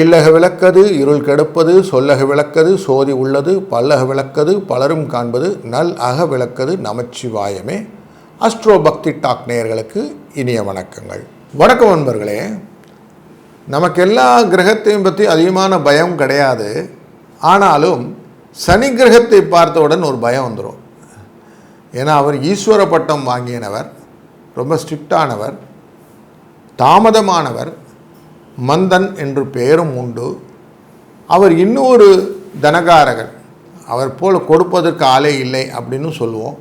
இல்லக விளக்கது இருள் கெடுப்பது சொல்லக விளக்கது சோதி உள்ளது பல்லக விளக்கது பலரும் காண்பது நல் அக விளக்கது நமச்சிவாயமே. அஸ்ட்ரோ பக்தி டாக் நேயர்களுக்கு இனிய வணக்கங்கள். வணக்கம் நண்பர்களே. நமக்கு எல்லா கிரகத்தையும் பற்றி அதிகமான பயம் கிடையாது. ஆனாலும் சனி கிரகத்தை பார்த்தவுடன் ஒரு பயம் வந்துடும் ஏன்னா அவர் ஈஸ்வர பட்டம் வாங்கியனவர் ரொம்ப ஸ்ட்ரிக்டானவர் தாமதமானவர் மந்தன் என்று பெயரும் உண்டு. அவர் இன்னொரு தனகாரகன் அவர் போல் கொடுப்பதற்கு ஆளே இல்லை அப்படின்னு சொல்லுவோம்.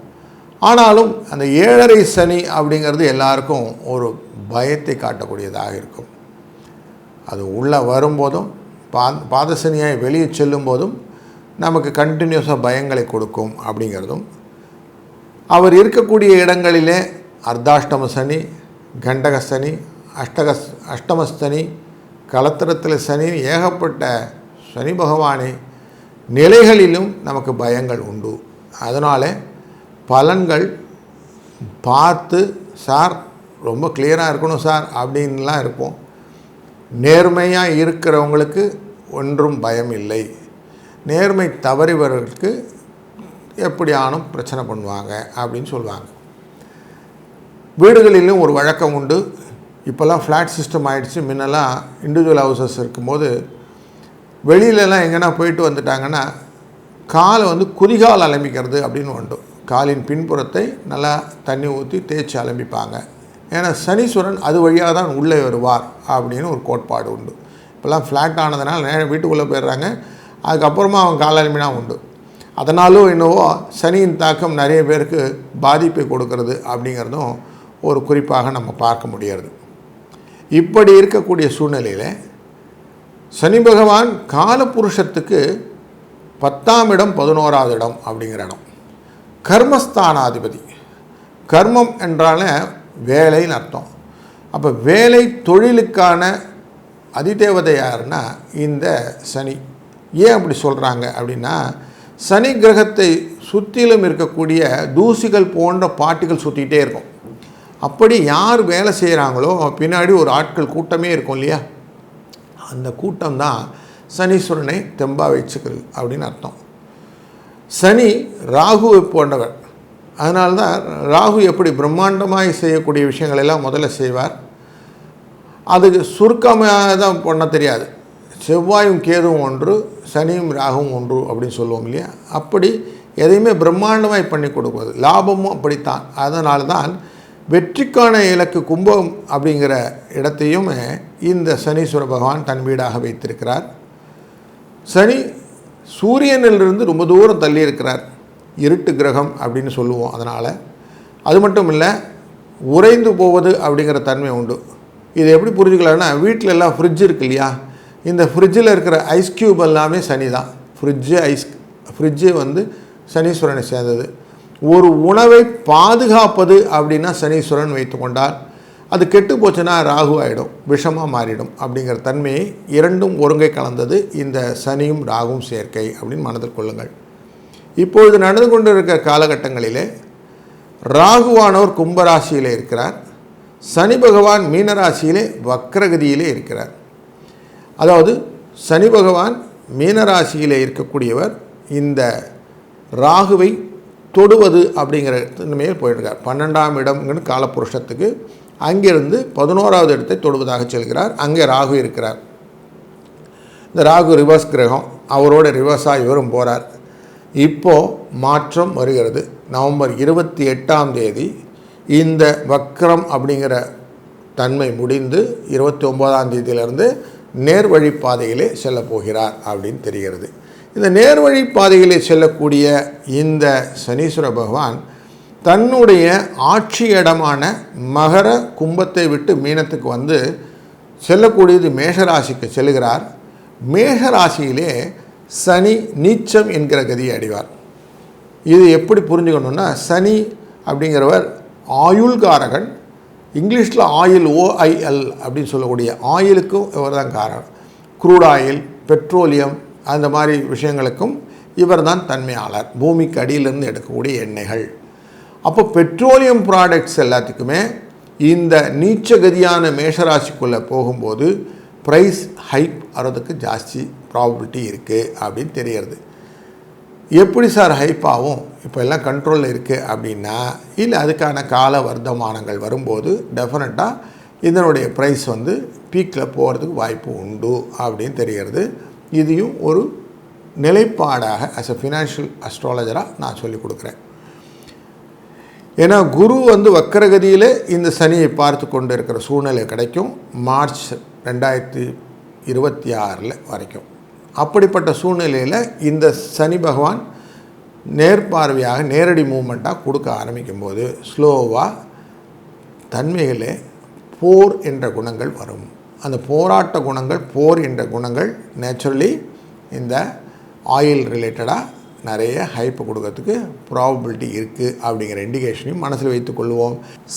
ஆனாலும் அந்த ஏழரை சனி அப்படிங்கிறது எல்லாருக்கும் ஒரு பயத்தை காட்டக்கூடியதாக இருக்கும். அது உள்ளே வரும்போதும் பா பாதசனியாய் வெளியே செல்லும் போதும் நமக்கு கண்டினியூஸாக பயங்களை கொடுக்கும் அப்படிங்கிறதும். அவர் இருக்கக்கூடிய இடங்களிலே அர்த்தாஷ்டம சனி கண்டக சனி அஷ்டக அஷ்டமஸ்தனி கலத்திரத்தில் சனி ஏகப்பட்ட சனி பகவானே நிலைகளிலும் நமக்கு பயங்கள் உண்டு. அதனால் பலன்கள் பார்த்து சார் ரொம்ப கிளியராக இருக்கணும் சார் அப்படின்லாம் இருப்போம். நேர்மையாக இருக்கிறவங்களுக்கு ஒன்றும் பயம் இல்லை. நேர்மை தவறிவர்களுக்கு எப்படியானும் பிரச்சனை பண்ணுவாங்க அப்படின்னு சொல்லுவாங்க வீடுகளிலும் ஒரு வழக்கம் உண்டு. இப்போல்லாம் ஃப்ளாட் சிஸ்டம் ஆகிடுச்சு முன்னெல்லாம் இண்டிவிஜுவல் ஹவுசஸ் இருக்கும்போது வெளியிலலாம் எங்கன்னா போயிட்டு வந்துட்டாங்கன்னா காலை வந்து குதிகால் அலம்பிக்கிறது அப்படின்னு உண்டு. காலின் பின்புறத்தை நல்லா தண்ணி ஊற்றி தேய்ச்சி அலம்பிப்பாங்க. ஏன்னா சனீஸ்வரன் அது வழியாக தான் உள்ளே வருவார் அப்படின்னு ஒரு கோட்பாடு உண்டு. இப்போல்லாம் ஃப்ளாட் ஆனதுனால நேரம் வீட்டுக்குள்ளே போயிடுறாங்க. அதுக்கப்புறமா அவன் கால் அலம்பினா உண்டு. அதனாலும் என்னவோ சனியின் தாக்கம் நிறைய பேருக்கு பாதிப்பை கொடுக்கறது அப்படிங்கிறதும் ஒரு குறிப்பாக நம்ம பார்க்க முடியாது இப்படி இருக்கக்கூடிய சூழ்நிலையில் சனி பகவான் காலபுருஷத்துக்கு பத்தாம் இடம் பதினோராவது இடம் அப்படிங்கிற இடம். கர்மஸ்தானாதிபதி. கர்மம் என்றால வேலைன்னு அர்த்தம். அப்போ வேலை தொழிலுக்கான அதிதேவதை யாருன்னா இந்த சனி. ஏன் அப்படி சொல்கிறாங்க அப்படின்னா சனி கிரகத்தை சுற்றிலும் இருக்கக்கூடிய தூசிகள் போன்ற பாட்டுகள் சுற்றிக்கிட்டே இருக்கும். அப்படி யார் வேலை செய்கிறாங்களோ பின்னாடி ஒரு ஆட்கள் கூட்டமே இருக்கும் இல்லையா? அந்த கூட்டம் தான் சனீஸ்வரனை தெம்பாக வச்சுக்கிறது அப்படின்னு அர்த்தம். சனி ராகுவை போன்றவர். அதனால தான் ராகு எப்படி பிரம்மாண்டமாக செய்யக்கூடிய விஷயங்கள் எல்லாம் முதல்ல செய்வார். அதுக்கு சுருக்கமாக தான் பண்ண தெரியாது. செவ்வாயும் கேதுவும் ஒன்று சனியும் ராகுவும் ஒன்று அப்படின்னு சொல்லுவோம் இல்லையா? அப்படி எதையுமே பிரம்மாண்டமாய் பண்ணி கொடுக்குவது லாபமும் அப்படித்தான். அதனால தான் வெற்றிக்கான இலக்கு கும்பம் அப்படிங்கிற இடத்தையும் இந்த சனீஸ்வர பகவான் தன் வீடாக வைத்திருக்கிறார். சனி சூரியனிலிருந்து ரொம்ப தூரம் தள்ளி இருக்கிறார். இருட்டு கிரகம் அப்படின்னு சொல்லுவோம் அதனால். அது மட்டும் இல்லை உறைந்து போவது அப்படிங்கிற தன்மை உண்டு. இது எப்படி புரிஞ்சுக்கலாம்னா வீட்டில் எல்லாம் ஃப்ரிட்ஜ் இருக்கு இல்லையா? இந்த ஃப்ரிட்ஜில் இருக்கிற ஐஸ் க்யூப் எல்லாமே சனி தான் ஃப்ரிட்ஜு ஐஸ் ஃப்ரிட்ஜு வந்து சனீஸ்வரனை சேர்ந்தது. ஒரு உணவை பாதுகாப்பது அப்படின்னா சனீஸ்வரன் வைத்துக்கொண்டால் அது கெட்டு போச்சுன்னா ராகு ஆகிடும் விஷமாக மாறிடும் அப்படிங்கிற தன்மையை இரண்டும் ஒருங்கை கலந்தது இந்த சனியும் ராகும் சேர்க்கை அப்படின்னு மனதில் கொள்ளுங்கள். இப்பொழுது நடந்து கொண்டு இருக்கிற காலகட்டங்களிலே ராகுவானவர் கும்பராசியிலே இருக்கிறார். சனி பகவான் மீனராசியிலே வக்ரகதியிலே இருக்கிறார். அதாவது சனி பகவான் மீனராசியிலே இருக்கக்கூடியவர் இந்த ராகுவை தொடுவது அப்படிங்கிற மேல் போயிருக்கார். பன்னெண்டாம் இடம்னு காலப்புருஷத்துக்கு அங்கிருந்து பதினோராவது இடத்தை தொடுவதாக செல்கிறார். அங்கே ராகு இருக்கிறார். இந்த ராகு ரிவர்ஸ் கிரகம் அவரோட ரிவர்ஸாக இவரும் போகிறார் இப்போது மாற்றம் வருகிறது. நவம்பர் இருபத்தி எட்டாம் தேதி இந்த வக்ரம் அப்படிங்கிற தன்மை முடிந்து இருபத்தி ஒம்போதாம் தேதியிலிருந்து நேர்வழி பாதையிலே செல்ல போகிறார் அப்படின்னு தெரிகிறது. இந்த நேர்வழி பாதையிலே செல்லக்கூடிய இந்த சனீஸ்வர பகவான் தன்னுடைய ஆட்சி இடமான மகர கும்பத்தை விட்டு மீனத்துக்கு வந்து செல்லக்கூடியது மேஷராசிக்கு செல்கிறார். மேஷராசியிலே சனி நீச்சம் என்கிற கதியை அடைவார். இது எப்படி புரிஞ்சுக்கணுன்னா சனி அப்படிங்கிறவர் ஆயுள்காரகன். இங்கிலீஷில் ஆயில் ஓஐஎல் அப்படின்னு சொல்லக்கூடிய ஆயிலுக்கும் இவர் தான் காரணம். க்ரூட் ஆயில் பெட்ரோலியம் அந்த மாதிரி விஷயங்களுக்கும் இவர் தான் தன்மையாளர். பூமிக்கு அடியிலிருந்து எடுக்கக்கூடிய எண்ணெய்கள். அப்போ பெட்ரோலியம் ப்ராடக்ட்ஸ் எல்லாத்துக்குமே இந்த நீச்சகதியான மேஷராசிக்குள்ளே போகும்போது ப்ரைஸ் ஹைப் வர்றதுக்கு ஜாஸ்தி ப்ராபபிலிட்டி இருக்குது அப்படின்னு தெரியறது. எப்படி சார் ஹைப் ஆகும்? இப்போ எல்லாம் கண்ட்ரோலில் இருக்குது அப்படின்னா இல்லை அதுக்கான கால வர்த்தமானங்கள் வரும்போது டெஃபினட்டாக இதனுடைய ப்ரைஸ் வந்து பீக்கில் போகிறதுக்கு வாய்ப்பு உண்டு அப்படின்னு தெரிகிறது இதையும் ஒரு நிலைப்பாடாக அஸ் அ ஃபினான்ஷியல் அஸ்ட்ராலஜராக நான் சொல்லிக் கொடுக்குறேன். ஏன்னா குரு வந்து வக்கரகதியில் இந்த சனியை பார்த்து கொண்டு இருக்கிற சூழ்நிலை கிடைக்கும். மார்ச் ரெண்டாயிரத்தி இருபத்தி ஆறில் வரைக்கும். அப்படிப்பட்ட சூழ்நிலையில் இந்த சனி பகவான் நேர்பார்வையாக நேரடி மூமெண்ட்டாக கொடுக்க ஆரம்பிக்கும்போது ஸ்லோவாக தன்மைகளே போர் என்ற குணங்கள் வரும். அந்த போராட்ட குணங்கள் போர் என்ற குணங்கள் நேச்சுரலி இந்த ஆயில் ரிலேட்டடாக நிறைய ஹைப்பு கொடுக்கறதுக்கு ப்ராபபிலிட்டி இருக்குது அப்படிங்கிற இண்டிகேஷனையும் மனசில் வைத்துக்கொள்வோம்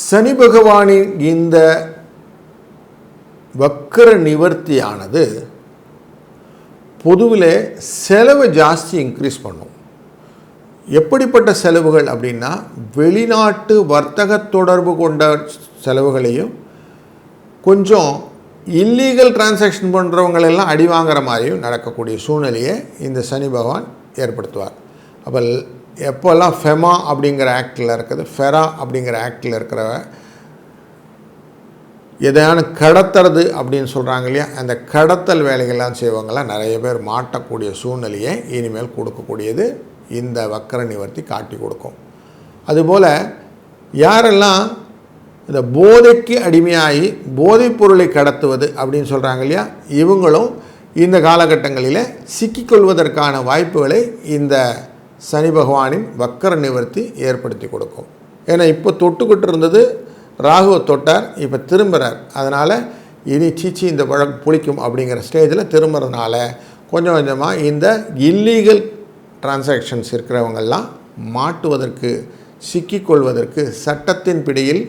சனி பகவானின் இந்த வக்கர நிவர்த்தியானது பொதுவில் செலவு ஜாஸ்தி இன்க்ரீஸ் பண்ணும். எப்படிப்பட்ட செலவுகள் அப்படின்னா வெளிநாட்டு வர்த்தக தொடர்பு கொண்ட செலவுகளையும் கொஞ்சம் இல்லீகல் டிரான்சாக்ஷன் பண்ணுறவங்களெல்லாம் அடி வாங்குற மாதிரியும் நடக்கக்கூடிய சூழ்நிலையை இந்த சனி பகவான் ஏற்படுத்துவார். அப்போ எப்போல்லாம் ஃபெமா அப்படிங்கிற ஆக்டில் இருக்குது ஃபெரா அப்படிங்கிற ஆக்டில் இருக்கிற எதையான கடத்துறது அப்படின்னு சொல்கிறாங்க இல்லையா அந்த கடத்தல் வேலைகள்லாம் செய்வங்களாம் நிறைய பேர் மாட்டக்கூடிய சூழ்நிலையை இனிமேல் கொடுக்கக்கூடியது இந்த வக்கர நிவர்த்தி காட்டி கொடுக்கும். அதுபோல் யாரெல்லாம் இந்த போதைக்கு அடிமையாகி போதைப் பொருளை கடத்துவது அப்படின்னு சொல்கிறாங்க இல்லையா? இவங்களும் இந்த காலகட்டங்களில் சிக்கிக்கொள்வதற்கான வாய்ப்புகளை இந்த சனி பகவானின் வக்கர நிவர்த்தி ஏற்படுத்தி கொடுக்கும். ஏன்னா இப்போ தொட்டுக்கிட்டு இருந்தது ராகுவை தொட்டார் இப்போ திரும்புகிறார் அதனால் இனி சீச்சி இந்த வழக்கு புளிக்கும் அப்படிங்கிற ஸ்டேஜில் திரும்புறதுனால கொஞ்சம் கொஞ்சமாக இந்த இல்லீகல் டிரான்சாக்ஷன்ஸ் இருக்கிறவங்கெல்லாம் மாட்டுவதற்கு சிக்கிக்கொள்வதற்கு சட்டத்தின் பிடியில்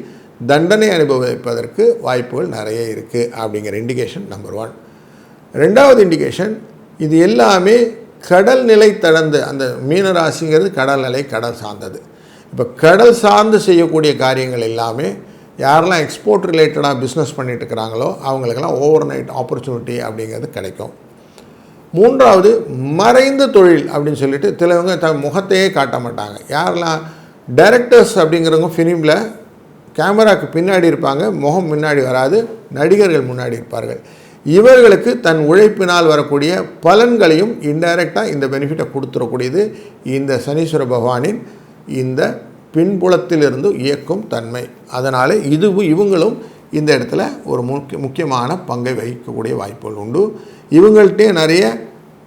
தண்டனை அனுபவிப்பதற்கு வாய்ப்புகள் நிறைய இருக்குது அப்படிங்கிற இண்டிகேஷன் நம்பர் ஒன் ரெண்டாவது இண்டிகேஷன் இது எல்லாமே கடல் நிலை தடந்து அந்த மீனராசிங்கிறது கடல் நிலை கடல் சார்ந்தது. இப்போ கடல் சார்ந்து செய்யக்கூடிய காரியங்கள் எல்லாமே யாரெல்லாம் எக்ஸ்போர்ட் ரிலேட்டடாக பிஸ்னஸ் பண்ணிட்டு இருக்கிறாங்களோ அவங்களுக்கெல்லாம் ஓவர் நைட் ஆப்பர்ச்சுனிட்டி அப்படிங்கிறது கிடைக்கும். மூன்றாவது மறைந்த தொழில் அப்படின்னு சொல்லிட்டு சிலவங்க த முகத்தையே காட்ட மாட்டாங்க. யாரெல்லாம் டைரக்டர்ஸ் அப்படிங்கிறவங்க ஃபிலிமில் கேமராக்கு பின்னாடி இருப்பாங்க முகம் முன்னாடி வராது நடிகர்கள் முன்னாடி இருப்பார்கள். இவர்களுக்கு தன் உழைப்பினால் வரக்கூடிய பலன்களையும் இன்டைரக்டாக இந்த பெனிஃபிட்டை கொடுத்துடக்கூடியது இந்த சனீஸ்வர பகவானின் இந்த பின்புலத்திலிருந்து இயக்கும் தன்மை. அதனால் இதுவும் இவங்களும் இந்த இடத்துல ஒரு முக்கிய முக்கியமான பங்கை வகிக்கக்கூடிய வாய்ப்புகள் உண்டு. இவங்கள்ட்டே நிறைய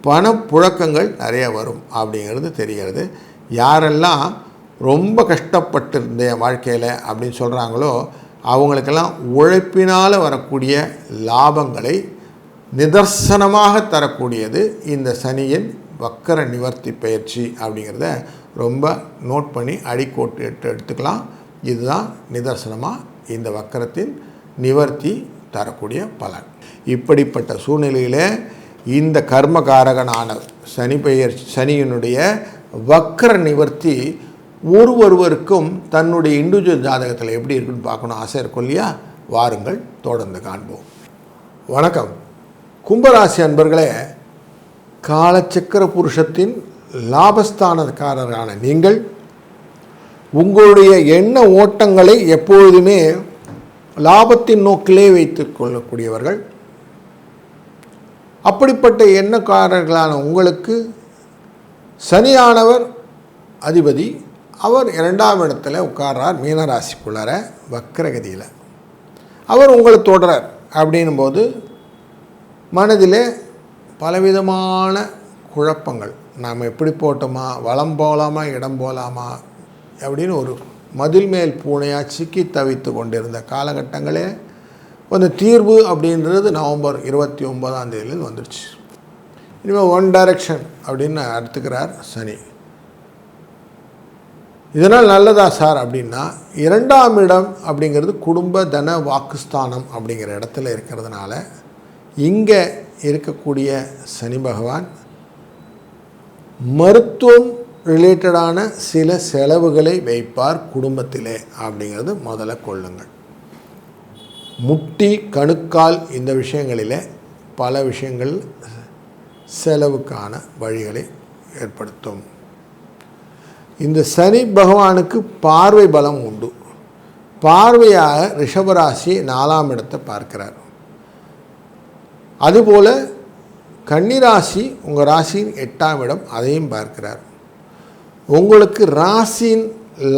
பணப்புழக்கங்கள் நிறைய வரும் அப்படிங்கிறது தெரிகிறது. யாரெல்லாம் ரொம்ப கஷ்டப்பட்டிருந்த வாழ்க்கையில் அப்படின்னு சொல்கிறாங்களோ அவங்களுக்கெல்லாம் உழைப்பினால் வரக்கூடிய லாபங்களை நிதர்சனமாக தரக்கூடியது இந்த சனியின் வக்கர நிவர்த்தி பயிற்சி அப்படிங்கிறத ரொம்ப நோட் பண்ணி அடிக்கோட்டு எடுத்து எடுத்துக்கலாம். இதுதான் நிதர்சனமாக இந்த வக்கரத்தின் நிவர்த்தி தரக்கூடிய பலன். இப்படிப்பட்ட சூழ்நிலையில் இந்த கர்மகாரகனான சனி பெயர் சனியினுடைய வக்கர நிவர்த்தி ஒரு ஒருவருக்கும் தன்னுடைய இண்டிவிஜுவல் ஜாதகத்தில் எப்படி இருக்குன்னு பார்க்கணும். ஆசை இருக்கும் இல்லையா? வாருங்கள் தொடர்ந்து காண்போம். வணக்கம். கும்பராசி அன்பர்களே காலச்சக்கர புருஷத்தின் லாபஸ்தானக்காரரான நீங்கள் உங்களுடைய எண்ண ஓட்டங்களை எப்பொழுதுமே லாபத்தின் நோக்கிலே வைத்துக் கொள்ளக்கூடியவர்கள். அப்படிப்பட்ட எண்ணக்காரர்களான உங்களுக்கு சனியானவர் அதிபதி அவர் இரண்டாம் இடத்துல உட்கார்றார் மீனராசிக்குள்ளார வக்கரகதியில் அவர் உங்களை தொடரார் அப்படின்னும் போது மனதிலே பலவிதமான குழப்பங்கள். நாம் எப்படி போட்டோமா வளம் போகலாமா இடம் போகலாமா அப்படின்னு ஒரு மதில் மேல் பூனையாக சிக்கி தவித்து கொண்டிருந்த காலகட்டங்களே அந்த தீர்வு அப்படின்றது நவம்பர் இருபத்தி ஒன்பதாம் தேதியிலேருந்து வந்துடுச்சு இனிமேல் ஒன் டைரக்ஷன் அப்படின்னு எடுத்துக்கிறார் சனி. இதனால் நல்லதா சார் அப்படின்னா இரண்டாம் இடம் அப்படிங்கிறது குடும்ப தன வாக்குஸ்தானம் அப்படிங்கிற இடத்துல இருக்கிறதுனால இங்கே இருக்கக்கூடிய சனி பகவான் மருத்துவம் ரிலேட்டடான சில செலவுகளை வைப்பார் குடும்பத்திலே அப்படிங்கிறது முதல்ல கொள்ளுங்கள். முட்டி கணுக்கால் இந்த விஷயங்களில் பல விஷயங்கள் செலவுக்கான வழிகளை ஏற்படுத்தும். இந்த சனி பகவானுக்கு பார்வை பலம் உண்டு. பார்வையாக ரிஷபராசியை நாலாம் இடத்தை பார்க்கிறார். அதுபோல் கன்னிராசி உங்கள் ராசியின் எட்டாம் இடம் அதையும் பார்க்கிறார். உங்களுக்கு ராசியின்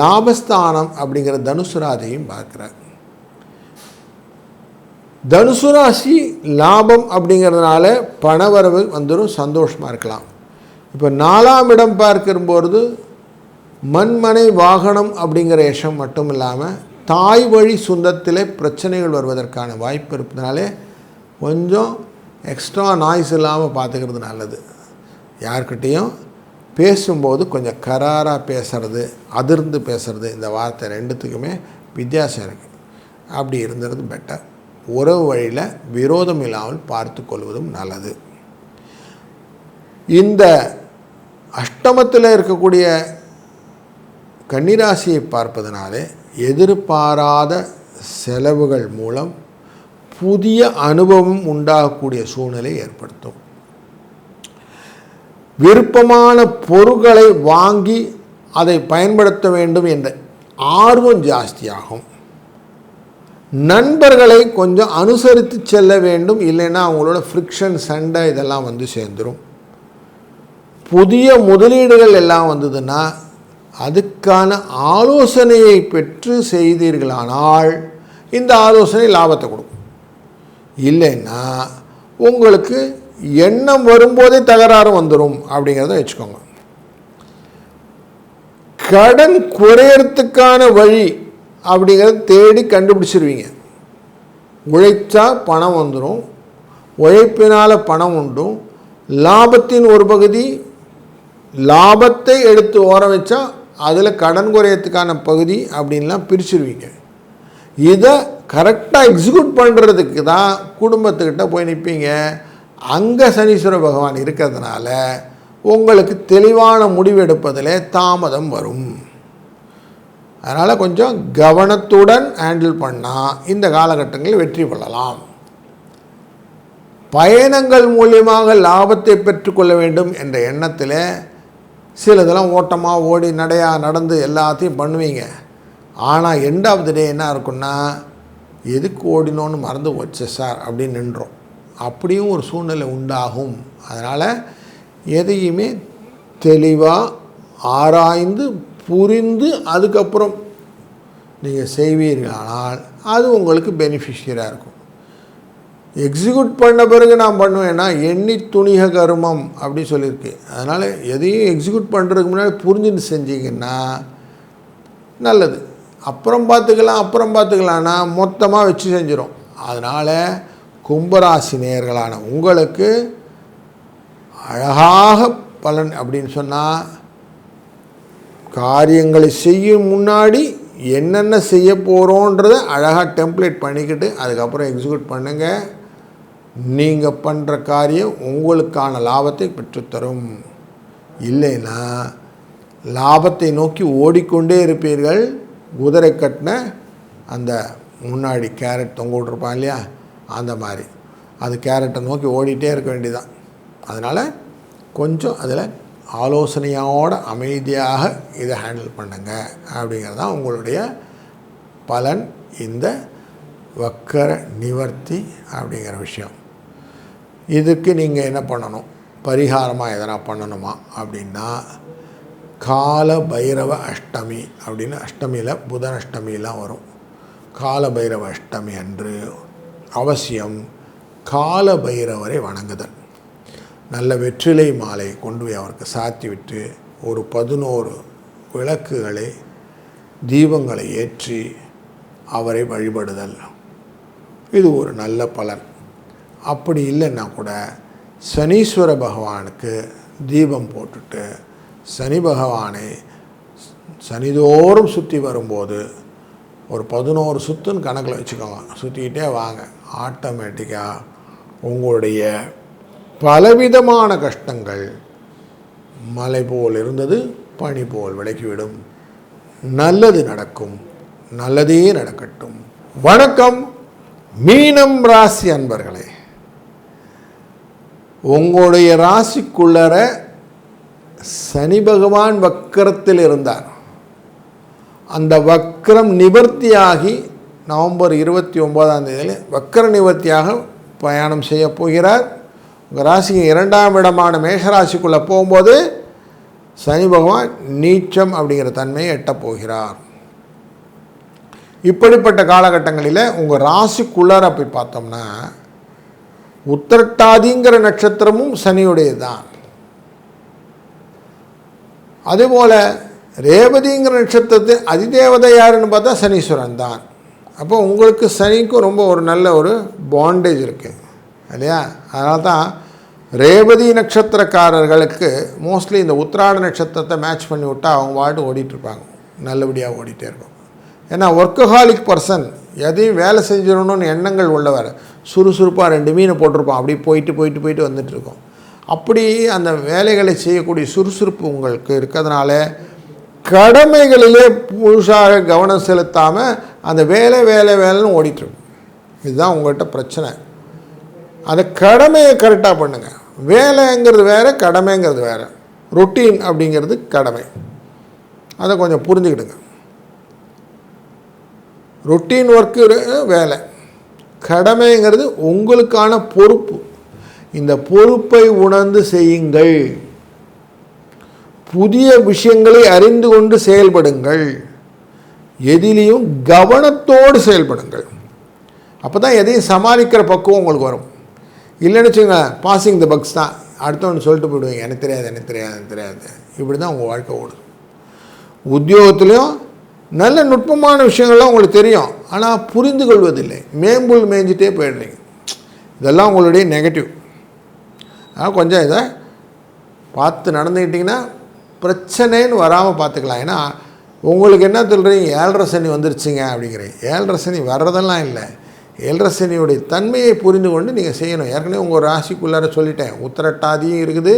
லாபஸ்தானம் அப்படிங்கிற தனுசு ராசியையும் பார்க்கிறார். தனுசு ராசி லாபம் அப்படிங்கிறதுனால பணவரவு வந்துடும் சந்தோஷமாக இருக்கலாம். இப்போ நாலாம் இடம் பார்க்கும்போது மண்மனை வாகனம் அப்படிங்கிற யஷம் மட்டும் இல்லாமல் தாய் வழி சொந்தத்திலே பிரச்சனைகள் வருவதற்கான வாய்ப்பு இருப்பதுனாலே கொஞ்சம் எக்ஸ்ட்ரா நாய்ஸ் இல்லாமல் பார்த்துக்கிறது நல்லது. யார்கிட்டேயும் பேசும்போது கொஞ்சம் கராராக பேசுகிறது அதிர்ந்து பேசுகிறது இந்த வார்த்தை ரெண்டுத்துக்குமே வித்தியாசம் இருக்குது அப்படி இருந்துறது பெட்டர் உறவு வழியில் விரோதம் இல்லாமல் பார்த்து கொள்வதும் நல்லது. இந்த அஷ்டமத்தில் இருக்கக்கூடிய கன்னிராசியை பார்ப்பதனாலே எதிர்பாராத செலவுகள் மூலம் புதிய அனுபவம் உண்டாகக்கூடிய சூழ்நிலை ஏற்படுத்தும். விருப்பமான பொருட்களை வாங்கி அதை பயன்படுத்த வேண்டும் என்ற ஆர்வம் ஜாஸ்தியாகும். நண்பர்களை கொஞ்சம் அனுசரித்து செல்ல வேண்டும் இல்லைன்னா அவங்களோட ஃப்ரிக்ஷன் சண்டை இதெல்லாம் வந்து சேர்ந்துடும் புதிய முதலீடுகள் எல்லாம் வந்ததுன்னா அதுக்கான ஆலோசனையை பெற்று செய்தீர்களானால் இந்த ஆலோசனை லாபத்தை கொடுக்கும். இல்லைன்னா உங்களுக்கு எண்ணம் வரும்போதே தகராறு வந்துடும் அப்படிங்கிறத வச்சுக்கோங்க. கடன் குறையறதுக்கான வழி அப்படிங்கிறத தேடி கண்டுபிடிச்சிருவீங்க. உழைச்சா பணம் வந்துடும் உழைப்பினால் பணம் உண்டும் லாபத்தின் ஒரு பகுதி லாபத்தை எடுத்து ஓர வச்சா அதில் கடன் குறையத்துக்கான பகுதி அப்படின்லாம் பிரிச்சிருவீங்க. இதை கரெக்டாக எக்ஸிக்யூட் பண்ணுறதுக்கு தான் குடும்பத்துக்கிட்ட போய் நிற்பீங்க அங்கே சனீஸ்வர பகவான் இருக்கிறதுனால உங்களுக்கு தெளிவான முடிவு எடுப்பதில் தாமதம் வரும். அதனால் கொஞ்சம் கவனத்துடன் ஹேண்டில் பண்ணால் இந்த காலகட்டங்களில் வெற்றி கொள்ளலாம் பயணங்கள் மூலியமாக லாபத்தை பெற்றுக்கொள்ள வேண்டும் என்ற எண்ணத்தில் சிலதெல்லாம் ஓட்டமாக ஓடி நடையாக நடந்து எல்லாத்தையும் பண்ணுவீங்க. ஆனால் எண்ட் ஆஃப் த டே என்ன இருக்குன்னா எதுக்கு ஓடினோன்னு மறந்து போச்சு சார் அப்படின்னு நின்றோம். அப்படியும் ஒரு சூழ்நிலை உண்டாகும். அதனால் எதையுமே தெளிவாக ஆராய்ந்து புரிந்து அதுக்கப்புறம் நீங்கள் செய்வீர்களானால் அது உங்களுக்கு பெனிஃபிஷியராக இருக்கும். எக்ஸிக்யூட் பண்ண பிறகு நான் பண்ணுவேன்னா எண்ணி துணிக கருமம் அப்படி சொல்லியிருக்கு. அதனால் எதையும் எக்ஸிக்யூட் பண்ணுறதுக்கு முன்னாடி புரிஞ்சுன்னு செஞ்சீங்கன்னா நல்லது. அப்புறம் பார்த்துக்கலாம் அப்புறம் பார்த்துக்கலான்னா மொத்தமாக வச்சு செஞ்சிடும் அதனால் கும்பராசி நேர்களான உங்களுக்கு அழகாக பலன் அப்படின்னு சொன்னால் காரியங்களை செய்யும் முன்னாடி என்னென்ன செய்ய போகிறோன்றதை அழகாக டெம்ப்ளேட் பண்ணிக்கிட்டு அதுக்கப்புறம் எக்ஸிக்யூட் பண்ணுங்கள் நீங்கள் பண்ணுற காரியம் உங்களுக்கான லாபத்தை பெற்றுத்தரும். இல்லைன்னா லாபத்தை நோக்கி ஓடிக்கொண்டே இருப்பீர்கள். குதிரை கட்டின அந்த முன்னாடி கேரட் தொங்க விட்ருப்பான் இல்லையா? அந்த மாதிரி. அது கேரட்டை நோக்கி ஓடிட்டே இருக்க வேண்டியதான் அதனால் கொஞ்சம் அதில் ஆலோசனையோட அமைதியாக இதை ஹேண்டில் பண்ணுங்க. அப்படிங்கிறது தான் உங்களுடைய பலன். இந்த வக்கர நிவர்த்தி அப்படிங்கிற விஷயம். இதுக்கு நீங்கள் என்ன பண்ணணும்? பரிகாரமாக எதனா பண்ணணுமா? அப்படின்னா கால பைரவ அஷ்டமி அப்படின்னு அஷ்டமியில் புதன் அஷ்டமிலாம் வரும். கால பைரவ அஷ்டமி அன்று அவசியம் கால பைரவரை வணங்குதல். நல்ல வெற்றிலை மாலை கொண்டு போய் அவருக்கு சாத்திவிட்டு ஒரு பதினோரு விளக்குகளை தீபங்களை ஏற்றி அவரை வழிபடுதல். இது ஒரு நல்ல பலன். அப்படி இல்லைன்னா கூட சனீஸ்வர பகவானுக்கு தீபம் போட்டுட்டு சனி பகவானை சனிதோறும் சுற்றி வரும்போது ஒரு பதினோரு சுத்துன்னு கணக்கில் வச்சுக்கோங்க. சுற்றிக்கிட்டே வாங்க. ஆட்டோமேட்டிக்காக உங்களுடைய பலவிதமான கஷ்டங்கள் மலை போல் இருந்தது பனி போல் விலகிவிடும். நல்லது நடக்கும். நல்லதே நடக்கட்டும். வணக்கம். மீனம் ராசி அன்பர்களே. உங்களுடைய ராசிக்குள்ளர சனி பகவான் வக்கரத்தில் இருந்தார். அந்த வக்கரம் நிவர்த்தியாகி நவம்பர் இருபத்தி ஒம்போதாம் தேதியில் வக்கர நிவர்த்தியாக பயணம் செய்ய போகிறார். உங்கள் ராசிக்கு இரண்டாம் இடமான மேஷராசிக்குள்ளே போகும்போது சனி பகவான் நீச்சம் அப்படிங்கிற தன்மையை எட்டப் போகிறார். இப்படிப்பட்ட காலகட்டங்களில் உங்கள் ராசிக்குள்ளார போய் பார்த்தோம்னா உத்திரட்டாதிங்கிற நட்சத்திரமும் சனியுடையது தான் அதுபோல் ரேவதிங்கிற நட்சத்திரத்து அதிதேவதை யாருன்னு பார்த்தா சனீஸ்வரன் தான் அப்போ உங்களுக்கு சனிக்கும் ரொம்ப ஒரு நல்ல ஒரு பாண்டேஜ் இருக்குது இல்லையா? அதனால தான் ரேவதி நட்சத்திரக்காரர்களுக்கு மோஸ்ட்லி இந்த உத்திராட நட்சத்திரத்தை மேட்ச் பண்ணி விட்டால் அவங்க பாட்டு ஓடிட்டுருப்பாங்க நல்லபடியாக ஓடிட்டே இருக்கும் ஏன்னா ஒர்க்கஹாலிக் பர்சன் எதையும் வேலை செஞ்சிடணும்னு எண்ணங்கள் உள்ளவர் சுறுசுறுப்பாக ரெண்டு மீனை போட்டிருப்போம் அப்படி போயிட்டு போயிட்டு போயிட்டு வந்துட்டுருக்கோம். அப்படி அந்த வேலைகளை செய்யக்கூடிய சுறுசுறுப்பு உங்களுக்கு இருக்கிறதுனால கடமைகளிலே முழுசாக கவனம் செலுத்தாமல் அந்த வேலை வேலை வேலைன்னு ஓடிட்டுருக்கும். இதுதான் உங்கள்கிட்ட பிரச்சனை. அந்த கடமையை கரெக்டாக பண்ணுங்கள் வேலைங்கிறது வேறு கடமைங்கிறது வேறு. ரொட்டீன் அப்படிங்கிறது கடமை. அதை கொஞ்சம் புரிஞ்சுக்கிடுங்க. ரொட்டீன் ஒர்க்கு வேலை. கடமைங்கிறது உங்களுக்கான பொறுப்பு. இந்த பொறுப்பை உணர்ந்து செய்யுங்கள். புதிய விஷயங்களை அறிந்து கொண்டு செயல்படுங்கள். எதிலையும் கவனத்தோடு செயல்படுங்கள். அப்போ தான் எதையும் சமாளிக்கிற பக்குவம் உங்களுக்கு வரும். இல்லைன்னு வச்சுங்க பாசிங் த பக்ஸ் தான். அடுத்தவன் சொல்லிட்டு போயிடுவீங்க எனக்கு தெரியாது எனக்கு தெரியாது எனக்கு தெரியாது. இப்படி தான் உங்கள் வாழ்க்கை ஓடும் உத்தியோகத்துலேயும் நல்ல நுட்பமான விஷயங்கள்லாம் உங்களுக்கு தெரியும். ஆனால் புரிந்து கொள்வதில்லை மேம்புல் மேய்ஞ்சிட்டே போயிடுறீங்க. இதெல்லாம் உங்களுடைய நெகட்டிவ் ஆனால் கொஞ்சம் இதை பார்த்து நடந்துக்கிட்டிங்கன்னா பிரச்சனைன்னு வராமல் பார்த்துக்கலாம். ஏன்னா உங்களுக்கு என்ன சொல்கிறீங்க ஏழரை சனி வந்துருச்சுங்க அப்படிங்கிறீங்க. ஏழரை சனி வர்றதெல்லாம் இல்லை. ஏழரை சனியுடைய தன்மையை புரிந்து கொண்டு நீங்கள் செய்யணும். ஏற்கனவே உங்கள் ராசிக்குள்ளார சொல்லிட்டேன். உத்திரட்டாதியும் இருக்குது.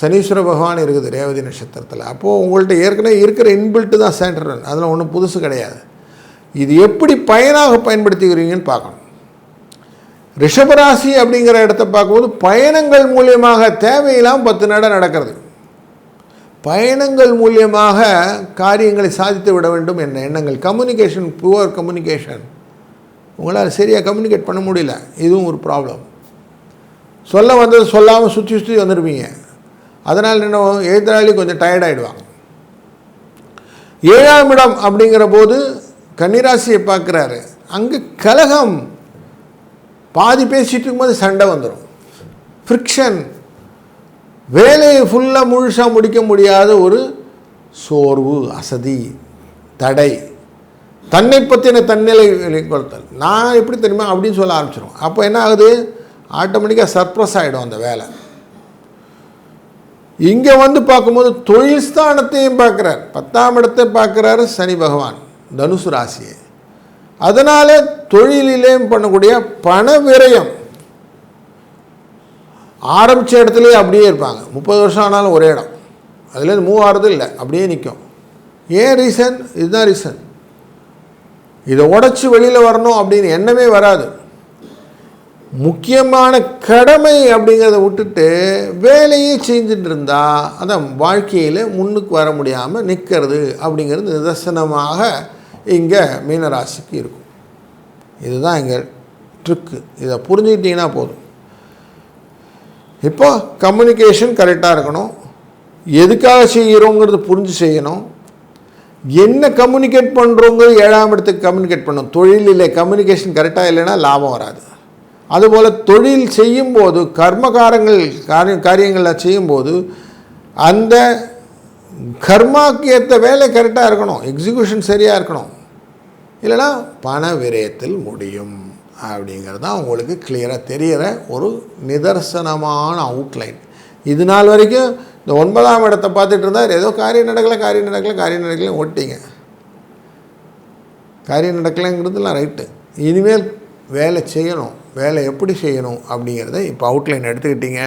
சனீஸ்வர பகவான் இருக்குது ரேவதி நட்சத்திரத்தில். அப்போது உங்கள்கிட்ட ஏற்கனவே இருக்கிற இன்பில்ட்டு தான் சேண்டரன் அதில் ஒன்றும் புதுசு கிடையாது. இது எப்படி பயனாக பயன்படுத்திக்கிறீங்கன்னு பார்க்கணும். ரிஷபராசி அப்படிங்கிற இடத்த பார்க்கும்போது பயணங்கள் மூலியமாக தேவையில்லாமல் பத்து நட நடக்கிறது. பயணங்கள் மூலியமாக காரியங்களை சாதித்து விட வேண்டும் என்ற எண்ணங்கள். கம்யூனிகேஷன் புவர் கம்யூனிகேஷன் உங்களால் சரியாக கம்யூனிகேட் பண்ண முடியல. இதுவும் ஒரு ப்ராப்ளம் சொல்ல வந்தது சொல்லாமல் சுற்றி சுற்றி வந்துடுவீங்க அதனால் என்ன எதிராளி கொஞ்சம் டயர்டாகிடுவாங்க ஏழாம் இடம் அப்படிங்கிற போது கன்னிராசியை பார்க்குறாரு. அங்கே கலகம். பாதி பேசிட்டு இருக்கும்போது சண்டை வந்துடும் ஃப்ரிக்ஷன் வேலையை ஃபுல்லாக முழுசாக முடிக்க முடியாத ஒரு சோர்வு அசதி தடை. தன்னை பற்றின தன்னிலை வெளிப்படுத்தல் நான் எப்படி தெரியுமா? அப்படின்னு சொல்ல ஆரம்பிச்சிடும் அப்போ என்ன ஆகுது? ஆட்டோமேட்டிக்காக சர்ப்ரஸ் ஆகிடும் அந்த வேலை. இங்கே வந்து பார்க்கும்போது தொழில் ஸ்தானத்தையும் பார்க்குறார். பத்தாம் இடத்தை பார்க்குறாரு சனி பகவான் தனுசு ராசியை. அதனால் தொழிலிலேயும் பண்ணக்கூடிய பண விரயம். ஆரம்பித்த இடத்துலையே அப்படியே இருப்பாங்க. முப்பது வருஷம் ஆனாலும் ஒரே இடம். அதுலேருந்து மூவ் ஆகிறது இல்லை. அப்படியே நிற்கும் ஏன் ரீசன் இதுதான் ரீசன் இதை உடச்சி வெளியில் வரணும் அப்படின்னு எண்ணமே வராது. முக்கியமான கடமை அப்படிங்கிறத விட்டுட்டு வேலையே செஞ்சுட்டு இருந்தால் அதான் வாழ்க்கையில் முன்னுக்கு வர முடியாமல் நிற்கிறது அப்படிங்கிறது நிதர்சனமாக இங்கே மீனராசிக்கு இருக்கும். இதுதான் இங்கே ட்ரிக்கு. இதை புரிஞ்சுக்கிட்டிங்கன்னா போதும். இப்போ கம்யூனிகேஷன் கரெக்டாக இருக்கணும். எதுக்காக செய்கிறோங்கிறது புரிஞ்சு செய்யணும். என்ன கம்யூனிகேட் பண்ணுறோங்கிறது ஏழாம் இடத்துக்கு கம்யூனிகேட் பண்ணணும். தொழிலில் கம்யூனிகேஷன் கரெக்டாக இல்லைன்னா லாபம் வராது. அதுபோல் தொழில் செய்யும்போது கர்மகாரங்கள் காரிய காரியங்களை செய்யும்போது அந்த கர்மாக்கு ஏற்ற வேலை கரெக்டாக இருக்கணும் எக்ஸிக்யூஷன் சரியாக இருக்கணும். இல்லைன்னா பண விரயத்தில் முடியும் அப்படிங்கிறது தான் உங்களுக்கு கிளியராக தெரிகிற ஒரு நிதர்சனமான அவுட்லைன் இது நாள் வரைக்கும் இந்த ஒன்பதாம் இடத்தை பார்த்துட்டு இருந்தால் ஏதோ காரியம் நடக்கலை காரியம் நடக்கலை காரியம் நடக்கலை ஓட்டிங்க. காரியம் நடக்கலைங்கிறதுலாம் ரைட்டு இனிமேல் வேலை செய்யணும். வேலை எப்படி செய்யணும் அப்படிங்கிறத இப்போ அவுட்லைன் எடுத்துக்கிட்டீங்க.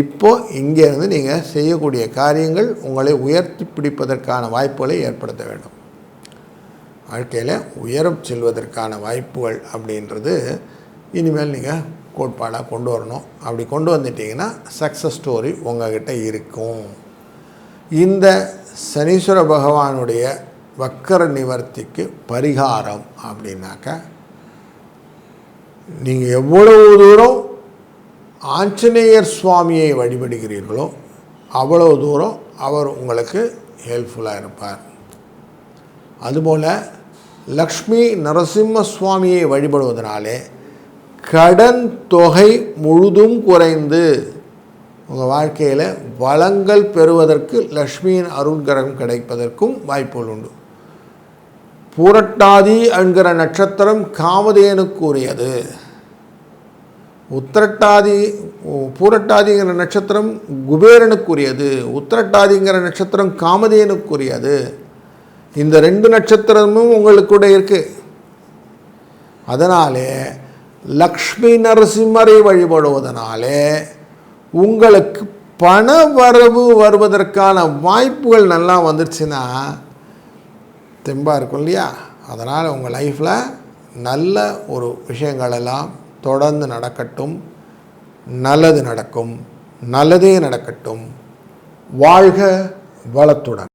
இப்போது இங்கேருந்து நீங்கள் செய்யக்கூடிய காரியங்கள் உங்களை உயர்த்தி பிடிப்பதற்கான வாய்ப்புகளை ஏற்படுத்த வேண்டும். வாழ்க்கையில் உயரம் செல்வதற்கான வாய்ப்புகள் அப்படின்றது இனிமேல் நீங்கள் கோட்பாடாக கொண்டு வரணும். அப்படி கொண்டு வந்துட்டிங்கன்னா சக்ஸஸ் ஸ்டோரி உங்ககிட்ட இருக்கும். இந்த சனீஸ்வர பகவானுடைய வக்கர நிவர்த்திக்கு பரிகாரம் அப்படின்னாக்க நீங்கள் எவ்வளவு தூரம் ஆஞ்சநேயர் சுவாமியை வழிபடுகிறீர்களோ அவ்வளவு தூரம் அவர் உங்களுக்கு ஹெல்ப்ஃபுல்லாக இருப்பார். அதுபோல் லக்ஷ்மி நரசிம்ம சுவாமியை வழிபடுவதனாலே கடன் தொகை முழுதும் குறைந்து உங்கள் வாழ்க்கையில் வளங்கள் பெறுவதற்கு லக்ஷ்மியின் அருள்கரம் கிடைப்பதற்கும் வாய்ப்புகள் உண்டு. பூரட்டாதி என்கிற நட்சத்திரம் காமதேனுக்குரியது. உத்திரட்டாதி பூரட்டாதிங்கிற நட்சத்திரம் குபேரனுக்குரியது. உத்திரட்டாதிங்கிற நட்சத்திரம் காமதேனுக்குரியது. இந்த ரெண்டு நட்சத்திரமும் உங்களுக்கு கூட இருக்கு. அதனாலே லக்ஷ்மி நரசிம்மரை வழிபடுவதனாலே உங்களுக்கு பண வரவு வருவதற்கான வாய்ப்புகள் நல்லா வந்துடுச்சுன்னா தெம்பாக இருக்கும் இல்லையா? அதனால் உங்கள் லைஃப்பில் நல்ல ஒரு விஷயங்களெல்லாம் தொடர்ந்து நடக்கட்டும் நல்லது நடக்கும் நல்லதே நடக்கட்டும். வாழ்க வளத்துடன்.